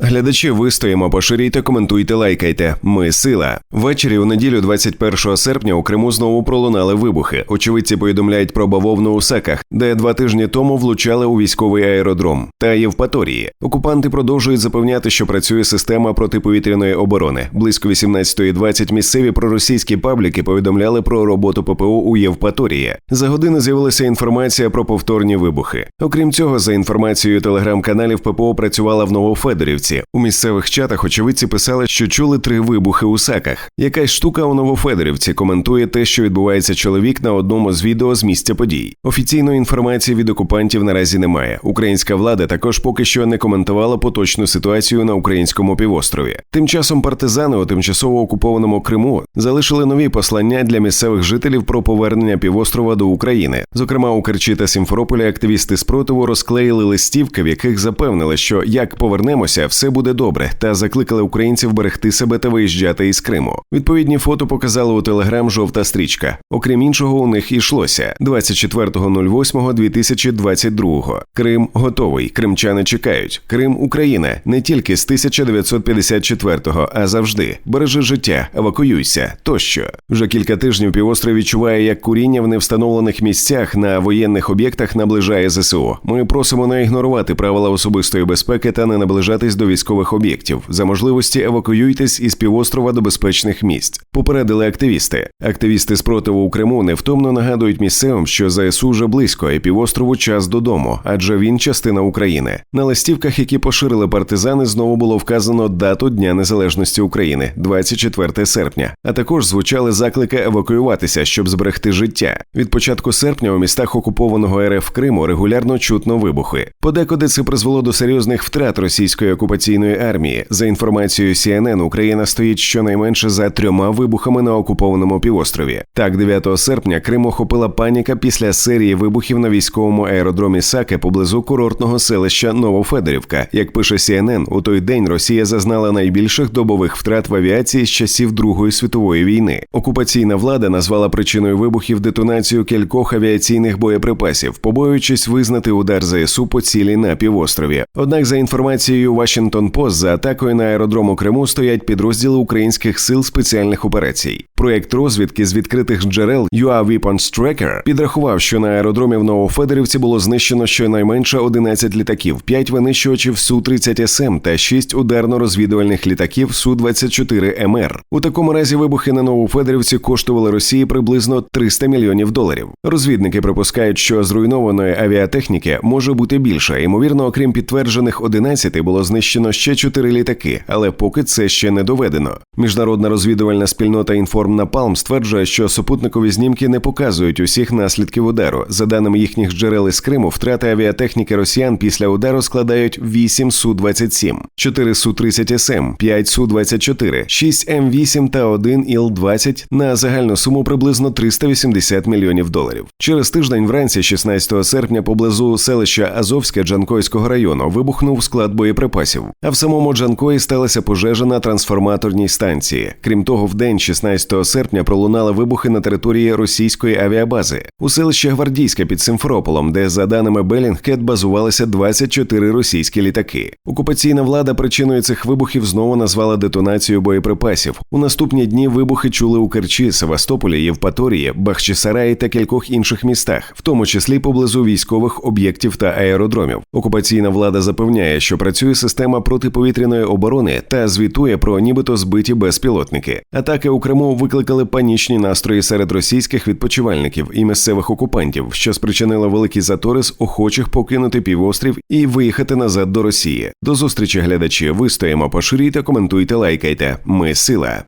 Глядачі вистоїмо, поширюйте, коментуйте, лайкайте. Ми сила. Ввечері у неділю, 21 серпня, у Криму знову пролунали вибухи. Очевидці повідомляють про бавовну у саках, де два тижні тому влучали у військовий аеродром та Євпаторії. Окупанти продовжують запевняти, що працює система протиповітряної оборони. Близько 18.20 місцеві проросійські пабліки повідомляли про роботу ППО у Євпаторії. За годину з'явилася інформація про повторні вибухи. Окрім цього, за інформацією телеграм-каналів, ППО працювала в Новофедорівці. У місцевих чатах очевидці писали, що чули три вибухи у саках. Якась штука у Новофедорівці коментує те, що відбувається чоловік на одному з відео з місця подій. Офіційної інформації від окупантів наразі немає. Українська влада також поки що не коментувала поточну ситуацію на українському півострові. Тим часом партизани у тимчасово окупованому Криму залишили нові послання для місцевих жителів про повернення півострова до України. Зокрема, у Керчі та Сімферополі активісти спротиву розклеїли листівки, в яких запевнили, що як повернемося, все буде добре, та закликали українців берегти себе та виїжджати із Криму. Відповідні фото показали у телеграм жовта стрічка. Окрім іншого, у них йшлося 24.08.2022. Крим готовий. Кримчани чекають. Крим Україна не тільки з 1954-го, а завжди. Бережи життя, евакуюйся тощо. Вже кілька тижнів півострів відчуває, як куріння в невстановлених місцях на воєнних об'єктах наближає ЗСУ. Ми просимо не ігнорувати правила особистої безпеки та не наближатись до військових об'єктів. За можливості евакуюйтесь із півострова до безпечних місць. Попередили активісти. Активісти спротиву у Криму невтомно нагадують місцевим, що ЗСУ вже близько, і півострову час додому, адже він частина України. На листівках, які поширили партизани, знову було вказано дату Дня Незалежності України 24 серпня. А також звучали заклики евакуюватися, щоб зберегти життя. Від початку серпня у містах окупованого РФ Криму регулярно чутно вибухи. Подекуди це призвело до серйозних втрат російської окупаційної армії. За інформацією CNN, Україна стоїть щонайменше за трьома вибухами на окупованому півострові. Так, 9 серпня Крим охопила паніка після серії вибухів на військовому аеродромі Саке поблизу курортного селища Новофедорівка. Як пише CNN, у той день Росія зазнала найбільших добових втрат в авіації з часів Другої світової війни. Окупаційна влада назвала причиною вибухів детонацію кількох авіаційних боєприпасів, побоюючись визнати удар ЗСУ по цілі на півострові. Однак, за інформацією Washington Post, за атакою на аеродром у Криму стоять підрозділи українських сил спеціальних операцій. Проєкт розвідки з відкритих джерел UA Weapons Tracker підрахував, що на аеродромі в Новофедорівці було знищено щонайменше 11 літаків, 5 винищувачів Су-30 СМ та 6 ударно-розвідувальних літаків Су-24 МР. У такому разі вибухи на Новофедорівці коштували Росії приблизно 300 мільйонів доларів. Розвідники припускають, що зруйнованої авіатехніки може бути більше. Ймовірно, окрім підтверджених 11, було знищено ще 4 літаки, але поки це ще не доведено. Міжнародна розвідувальна спільнота Інформ Напалм стверджує, що супутникові знімки не показують усіх наслідків удару. За даними їхніх джерел із Криму, втрати авіатехніки росіян після удару складають 8 Су-27, 4 Су-30 СМ, 5 Су-24, 6 М8 та 1 Іл-20 на загальну суму приблизно 380 мільйонів доларів. Через тиждень вранці, 16 серпня, поблизу селища Азовське Джанкойського району вибухнув склад боєприпасів. А в самому Джанкої сталася пожежа на трансформаторній станції. Крім того, в день 16 серпня пролунали вибухи на території російської авіабази у селищі Гвардійське під Симферополом, де за даними Белінгкет базувалися 24 російські літаки. Окупаційна влада причиною цих вибухів знову назвала детонацію боєприпасів. У наступні дні вибухи чули у Керчі, Севастополі, Євпаторії, Бахчисараї та кількох інших містах, в тому числі поблизу військових об'єктів та аеродромів. Окупаційна влада запевняє, що працює система протиповітряної оборони та звітує про нібито збиті безпілотники. Атаки у Криму викликали панічні настрої серед російських відпочивальників і місцевих окупантів, що спричинило великі затори з охочих покинути півострів і виїхати назад до Росії. До зустрічі, глядачі. Ви стоїмо поширюйте, коментуйте, лайкайте. Ми сила.